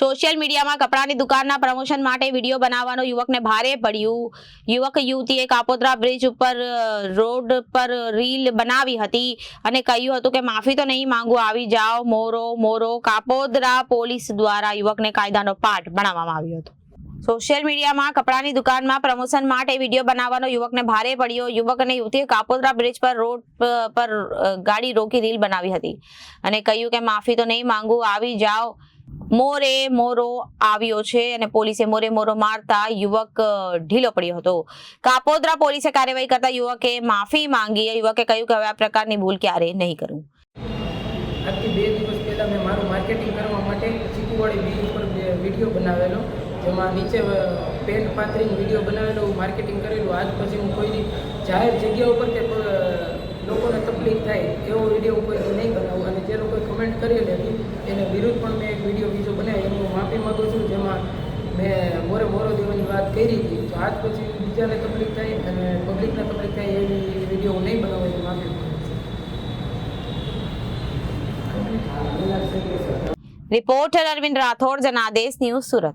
Social મીડિયામાં કપડાની દુકાનના પ્રમોશન માટે વીડિયો બનાવવાનો યુવકને ભારે પડ્યું. યુવક યુવતીએ કાપોદ્રા બ્રિજ ઉપર રોડ પર રીલ બનાવી હતી અને કહ્યું હતું કે, માફી તો નહીં માંગુ, આવી જાઓ, મોરો મોરો. કાપોદ્રા પોલીસ દ્વારા યુવકને કાયદાનો પાઠ ભણાવવામાં આવ્યો હતો. સોશિયલ મીડિયામાં કપડાની દુકાનમાં પ્રમોશન માટે વીડિયો બનાવવાનો યુવકને ભારે પડ્યો. યુવક અને યુવતીએ કાપોદરા બ્રિજ પર રોડ પર ગાડી રોકી રીલ બનાવી હતી અને કહ્યું કે, માફી તો નહીં માંગુ, આવી જાઓ. મોરે મોરો આવ્યો છે અને પોલીસે મોરે મોરો મારતા યુવક ઢીલો પડ્યો હતો. કાપોદ્રા પોલીસે કાર્યવાહી કરતા યુવકે માફી માંગી. યુવકે કહ્યું કે હવે આ પ્રકારની ભૂલ ક્યારે નહીં કરું. આજથી બે દિવસ પહેલાં મેં મારું માર્કેટિંગ કરવા માટે ચીકુવાડી બીજ ઉપર વીડિયો બનાવેલો, જેમાં નીચે પેન્ટ પાથરીને વીડિયો બનાવેલો માર્કેટિંગ કરેલું. આજ પછી હું કોઈની જાહેર જગ્યા ઉપર કે કોઈ, અ, લોકોને તકલીફ થાય એવો વીડિયો હું કોઈ નહીં બનાવું અને જે લોકોએ કમેન્ટ કરેલી હતી એને વિરુદ્ધ પણ મેં એક વીડિયો બીજો બનાવ્યો, એનું હું માફી માગું છું, જેમાં મેં મોરે મોરો દેવાની વાત કરી હતી. તો આજ પછી બીજાને તકલીફ થાય અને પબ્લિકને તકલીફ થાય એવી વીડિયો હું નહીં બનાવું એની માફી રિપોર્ટર અરવિંદ રાઠોડ જનાદેશ ન્યૂઝ સુરત